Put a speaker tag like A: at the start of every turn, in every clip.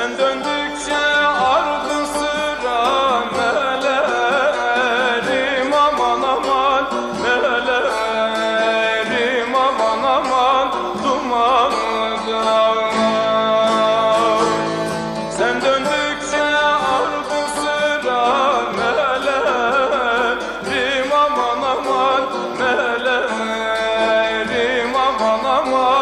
A: Sen döndükçe ardı sıra melerim aman aman Melerim aman aman dumanda Sen döndükçe ardı sıra melerim aman aman Melerim aman aman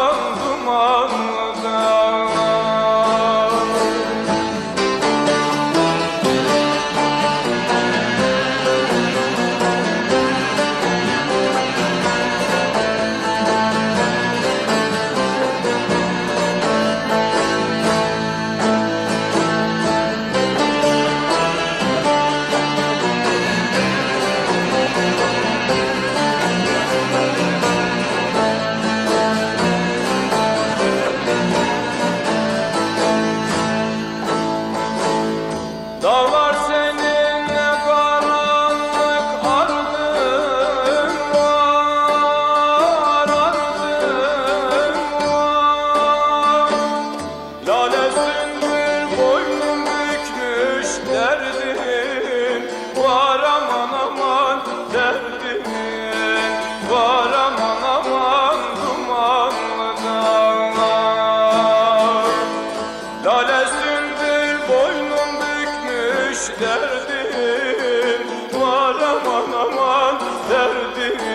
A: derdim Var aman aman derdim.